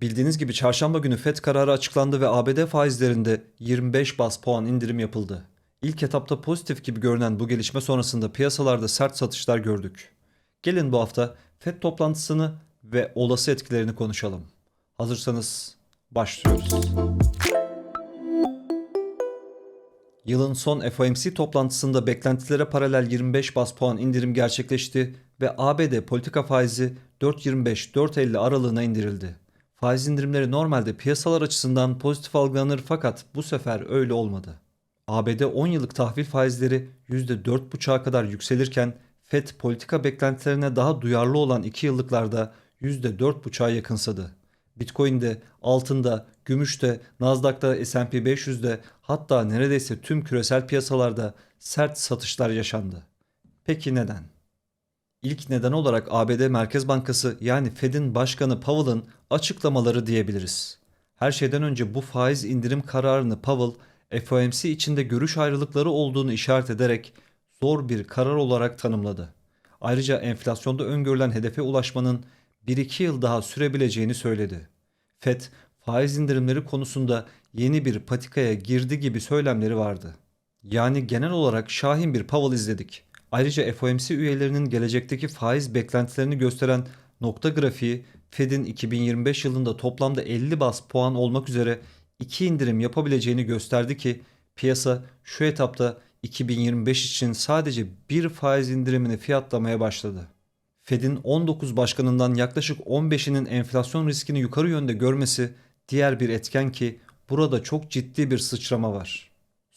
Bildiğiniz gibi çarşamba günü FED kararı açıklandı ve ABD faizlerinde 25 bas puan indirim yapıldı. İlk etapta pozitif gibi görünen bu gelişme sonrasında piyasalarda sert satışlar gördük. Gelin bu hafta FED toplantısını ve olası etkilerini konuşalım. Hazırsanız başlıyoruz. Yılın son FOMC toplantısında beklentilere paralel 25 bas puan indirim gerçekleşti ve ABD politika faizi 4.25-4.50 aralığına indirildi. Faiz indirimleri normalde piyasalar açısından pozitif algılanır fakat bu sefer öyle olmadı. ABD 10 yıllık tahvil faizleri %4,5'a kadar yükselirken FED politika beklentilerine daha duyarlı olan 2 yıllıklarda %4,5'a yakınsadı. Bitcoin'de, altında, gümüşte, Nasdaq'ta, S&P 500'de hatta neredeyse tüm küresel piyasalarda sert satışlar yaşandı. Peki neden? İlk neden olarak ABD Merkez Bankası yani Fed'in başkanı Powell'ın açıklamaları diyebiliriz. Her şeyden önce bu faiz indirim kararını Powell FOMC içinde görüş ayrılıkları olduğunu işaret ederek zor bir karar olarak tanımladı. Ayrıca enflasyonda öngörülen hedefe ulaşmanın 1-2 yıl daha sürebileceğini söyledi. FED faiz indirimleri konusunda yeni bir patikaya girdi gibi söylemleri vardı. Yani genel olarak şahin bir Powell izledik. Ayrıca FOMC üyelerinin gelecekteki faiz beklentilerini gösteren nokta grafiği Fed'in 2025 yılında toplamda 50 bas puan olmak üzere iki indirim yapabileceğini gösterdi ki piyasa şu etapta 2025 için sadece bir faiz indirimini fiyatlamaya başladı. Fed'in 19 başkanından yaklaşık 15'inin enflasyon riskini yukarı yönde görmesi diğer bir etken ki burada çok ciddi bir sıçrama var.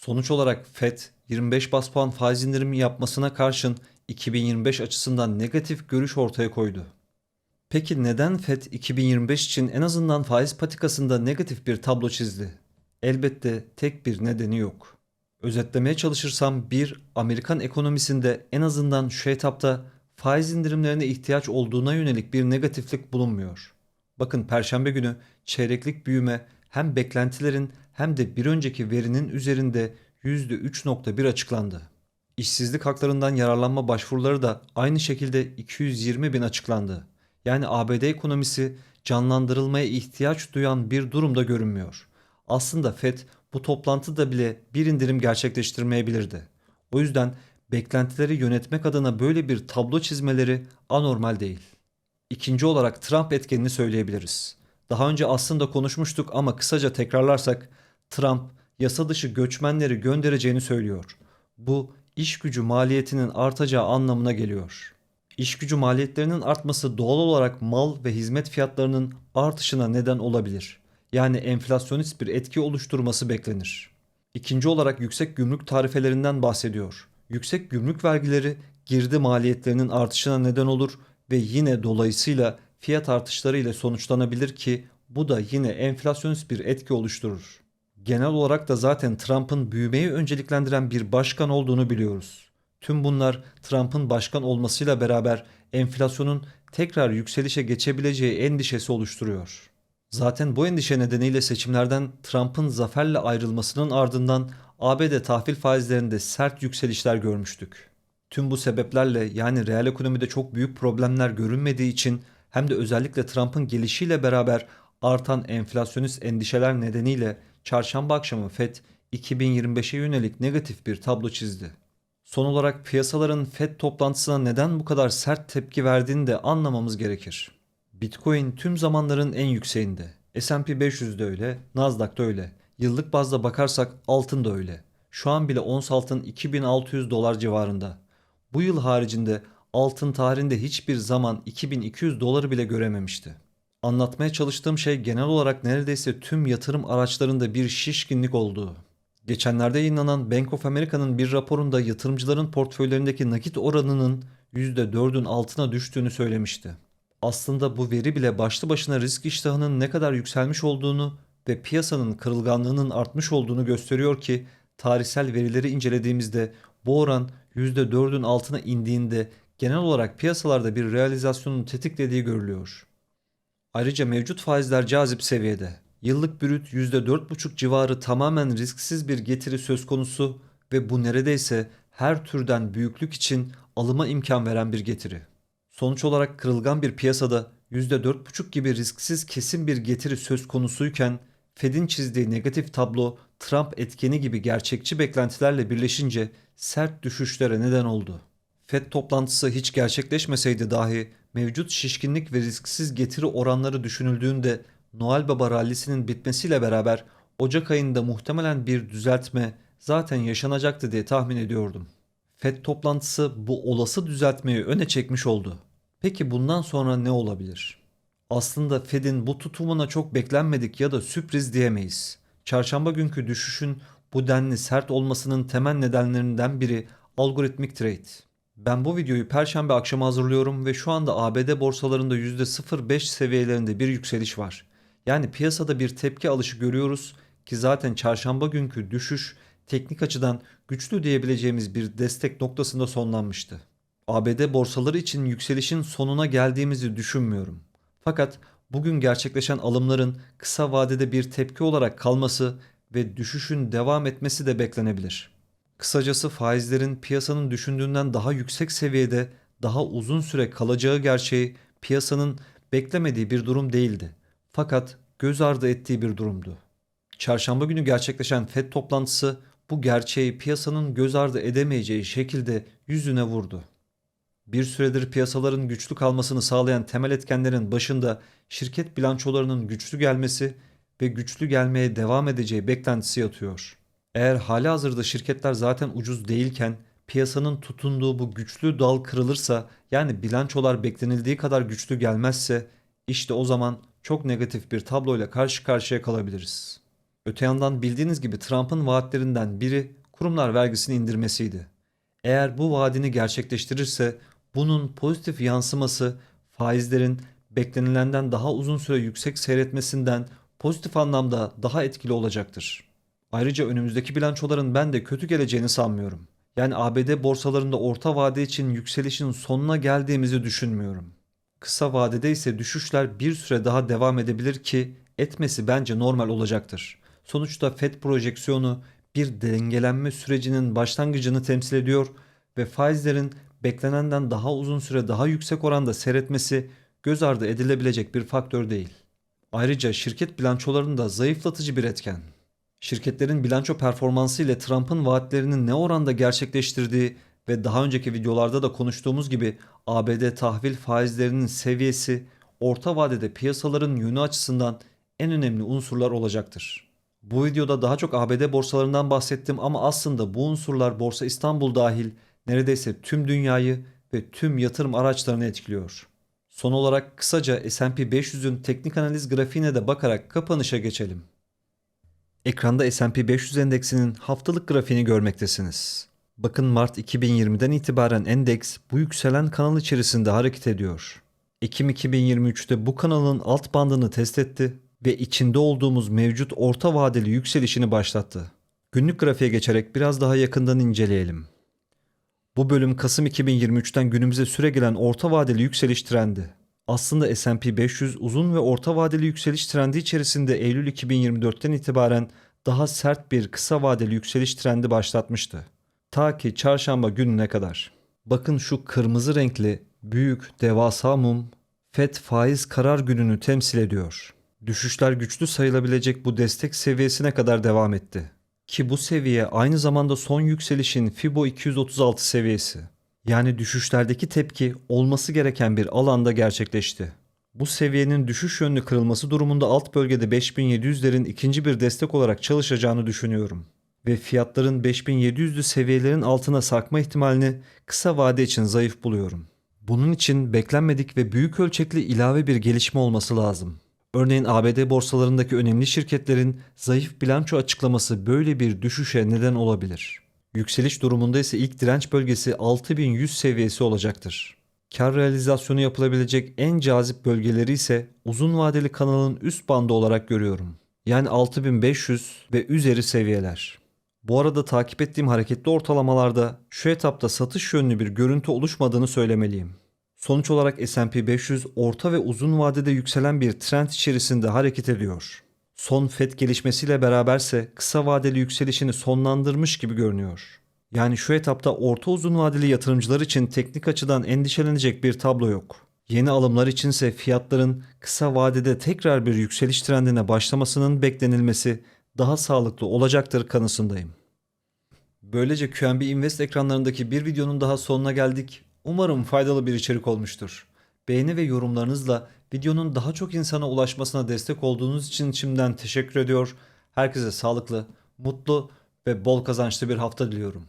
Sonuç olarak Fed 25 bas puan faiz indirimi yapmasına karşın 2025 açısından negatif görüş ortaya koydu. Peki neden Fed 2025 için en azından faiz patikasında negatif bir tablo çizdi? Elbette tek bir nedeni yok. Özetlemeye çalışırsam bir Amerikan ekonomisinde en azından şu etapta faiz indirimlerine ihtiyaç olduğuna yönelik bir negatiflik bulunmuyor. Bakın perşembe günü çeyreklik büyüme hem beklentilerin hem de bir önceki verinin üzerinde %3.1 açıklandı. İşsizlik haklarından yararlanma başvuruları da aynı şekilde 220 bin açıklandı. Yani ABD ekonomisi canlandırılmaya ihtiyaç duyan bir durumda görünmüyor. Aslında FED bu toplantıda bile bir indirim gerçekleştirmeyebilirdi. O yüzden beklentileri yönetmek adına böyle bir tablo çizmeleri anormal değil. İkinci olarak Trump etkenini söyleyebiliriz. Daha önce aslında konuşmuştuk ama kısaca tekrarlarsak Trump yasa dışı göçmenleri göndereceğini söylüyor. Bu iş gücü maliyetinin artacağı anlamına geliyor. İş gücü maliyetlerinin artması doğal olarak mal ve hizmet fiyatlarının artışına neden olabilir. Yani enflasyonist bir etki oluşturması beklenir. İkinci olarak yüksek gümrük tarifelerinden bahsediyor. Yüksek gümrük vergileri girdi maliyetlerinin artışına neden olur ve yine dolayısıyla fiyat artışları ile sonuçlanabilir ki bu da yine enflasyonist bir etki oluşturur. Genel olarak da zaten Trump'ın büyümeyi önceliklendiren bir başkan olduğunu biliyoruz. Tüm bunlar Trump'ın başkan olmasıyla beraber enflasyonun tekrar yükselişe geçebileceği endişesi oluşturuyor. Zaten bu endişe nedeniyle seçimlerden Trump'ın zaferle ayrılmasının ardından ABD tahvil faizlerinde sert yükselişler görmüştük. Tüm bu sebeplerle yani reel ekonomide çok büyük problemler görünmediği için hem de özellikle Trump'ın gelişiyle beraber artan enflasyonist endişeler nedeniyle çarşamba akşamı FED 2025'e yönelik negatif bir tablo çizdi. Son olarak piyasaların FED toplantısına neden bu kadar sert tepki verdiğini de anlamamız gerekir. Bitcoin tüm zamanların en yükseğinde. S&P 500 de öyle, Nasdaq da öyle. Yıllık bazda bakarsak altın da öyle. Şu an bile ons altın 2600 dolar civarında. Bu yıl haricinde altın tarihinde hiçbir zaman 2200 doları bile görememişti. Anlatmaya çalıştığım şey genel olarak neredeyse tüm yatırım araçlarında bir şişkinlik olduğu. Geçenlerde yayınlanan Bank of America'nın bir raporunda yatırımcıların portföylerindeki nakit oranının %4'ün altına düştüğünü söylemişti. Aslında bu veri bile başlı başına risk iştahının ne kadar yükselmiş olduğunu ve piyasanın kırılganlığının artmış olduğunu gösteriyor ki tarihsel verileri incelediğimizde bu oran %4'ün altına indiğinde genel olarak piyasalarda bir realizasyonun tetiklediği görülüyor. Ayrıca mevcut faizler cazip seviyede. Yıllık brüt %4,5 civarı tamamen risksiz bir getiri söz konusu ve bu neredeyse her türden büyüklük için alıma imkan veren bir getiri. Sonuç olarak kırılgan bir piyasada %4,5 gibi risksiz kesin bir getiri söz konusuyken Fed'in çizdiği negatif tablo Trump etkeni gibi gerçekçi beklentilerle birleşince sert düşüşlere neden oldu. Fed toplantısı hiç gerçekleşmeseydi dahi mevcut şişkinlik ve risksiz getiri oranları düşünüldüğünde Noel Baba rallisinin bitmesiyle beraber Ocak ayında muhtemelen bir düzeltme zaten yaşanacaktı diye tahmin ediyordum. Fed toplantısı bu olası düzeltmeyi öne çekmiş oldu. Peki bundan sonra ne olabilir? Aslında Fed'in bu tutumuna çok beklenmedik ya da sürpriz diyemeyiz. Çarşamba günkü düşüşün bu denli sert olmasının temel nedenlerinden biri algoritmik trade. Ben bu videoyu perşembe akşamı hazırlıyorum ve şu anda ABD borsalarında %0.5 seviyelerinde bir yükseliş var. Yani piyasada bir tepki alışı görüyoruz ki zaten çarşamba günkü düşüş teknik açıdan güçlü diyebileceğimiz bir destek noktasında sonlanmıştı. ABD borsaları için yükselişin sonuna geldiğimizi düşünmüyorum. Fakat bugün gerçekleşen alımların kısa vadede bir tepki olarak kalması ve düşüşün devam etmesi de beklenebilir. Kısacası faizlerin piyasanın düşündüğünden daha yüksek seviyede daha uzun süre kalacağı gerçeği piyasanın beklemediği bir durum değildi. Fakat göz ardı ettiği bir durumdu. Çarşamba günü gerçekleşen FED toplantısı bu gerçeği piyasanın göz ardı edemeyeceği şekilde yüzüne vurdu. Bir süredir piyasaların güçlü kalmasını sağlayan temel etkenlerin başında şirket bilançolarının güçlü gelmesi ve güçlü gelmeye devam edeceği beklentisi yatıyor. Eğer hali hazırda şirketler zaten ucuz değilken piyasanın tutunduğu bu güçlü dal kırılırsa yani bilançolar beklenildiği kadar güçlü gelmezse işte o zaman çok negatif bir tabloyla karşı karşıya kalabiliriz. Öte yandan bildiğiniz gibi Trump'ın vaatlerinden biri kurumlar vergisini indirmesiydi. Eğer bu vaadini gerçekleştirirse bunun pozitif yansıması faizlerin beklenilenden daha uzun süre yüksek seyretmesinden pozitif anlamda daha etkili olacaktır. Ayrıca önümüzdeki bilançoların ben de kötü geleceğini sanmıyorum. Yani ABD borsalarında orta vade için yükselişin sonuna geldiğimizi düşünmüyorum. Kısa vadede ise düşüşler bir süre daha devam edebilir ki etmesi bence normal olacaktır. Sonuçta FED projeksiyonu bir dengelenme sürecinin başlangıcını temsil ediyor ve faizlerin beklenenden daha uzun süre daha yüksek oranda seyretmesi göz ardı edilebilecek bir faktör değil. Ayrıca şirket bilançolarında zayıflatıcı bir etken. Şirketlerin bilanço performansı ile Trump'ın vaatlerinin ne oranda gerçekleştirdiği ve daha önceki videolarda da konuştuğumuz gibi ABD tahvil faizlerinin seviyesi orta vadede piyasaların yönü açısından en önemli unsurlar olacaktır. Bu videoda daha çok ABD borsalarından bahsettim ama aslında bu unsurlar Borsa İstanbul dahil neredeyse tüm dünyayı ve tüm yatırım araçlarını etkiliyor. Son olarak kısaca S&P 500'ün teknik analiz grafiğine de bakarak kapanışa geçelim. Ekranda S&P 500 endeksinin haftalık grafiğini görmektesiniz. Bakın Mart 2020'den itibaren endeks bu yükselen kanal içerisinde hareket ediyor. Ekim 2023'te bu kanalın alt bandını test etti ve içinde olduğumuz mevcut orta vadeli yükselişini başlattı. Günlük grafiğe geçerek biraz daha yakından inceleyelim. Bu bölüm Kasım 2023'ten günümüze süre gelen orta vadeli yükseliş trendi. Aslında S&P 500 uzun ve orta vadeli yükseliş trendi içerisinde Eylül 2024'ten itibaren daha sert bir kısa vadeli yükseliş trendi başlatmıştı. Ta ki çarşamba gününe kadar. Bakın şu kırmızı renkli büyük devasa mum FED faiz karar gününü temsil ediyor. Düşüşler güçlü sayılabilecek bu destek seviyesine kadar devam etti. Ki bu seviye aynı zamanda son yükselişin Fibo 236 seviyesi. Yani düşüşlerdeki tepki olması gereken bir alanda gerçekleşti. Bu seviyenin düşüş yönlü kırılması durumunda alt bölgede 5700'lerin ikinci bir destek olarak çalışacağını düşünüyorum. Ve fiyatların 5700'lü seviyelerin altına sarkma ihtimalini kısa vade için zayıf buluyorum. Bunun için beklenmedik ve büyük ölçekli ilave bir gelişme olması lazım. Örneğin ABD borsalarındaki önemli şirketlerin zayıf bilanço açıklaması böyle bir düşüşe neden olabilir. Yükseliş durumunda ise ilk direnç bölgesi 6100 seviyesi olacaktır. Kar realizasyonu yapılabilecek en cazip bölgeleri ise uzun vadeli kanalın üst bandı olarak görüyorum. Yani 6500 ve üzeri seviyeler. Bu arada takip ettiğim hareketli ortalamalarda şu etapta satış yönlü bir görüntü oluşmadığını söylemeliyim. Sonuç olarak S&P 500 orta ve uzun vadede yükselen bir trend içerisinde hareket ediyor. Son FED gelişmesiyle beraberse kısa vadeli yükselişini sonlandırmış gibi görünüyor. Yani şu etapta orta uzun vadeli yatırımcılar için teknik açıdan endişelenecek bir tablo yok. Yeni alımlar içinse fiyatların kısa vadede tekrar bir yükseliş trendine başlamasının beklenilmesi daha sağlıklı olacaktır kanısındayım. Böylece QNB Invest ekranlarındaki bir videonun daha sonuna geldik. Umarım faydalı bir içerik olmuştur. Beğeni ve yorumlarınızla videonun daha çok insana ulaşmasına destek olduğunuz için şimdiden teşekkür ediyor. Herkese sağlıklı, mutlu ve bol kazançlı bir hafta diliyorum.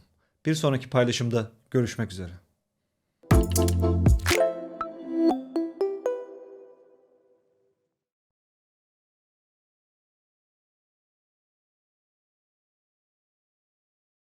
Bir sonraki paylaşımda görüşmek üzere.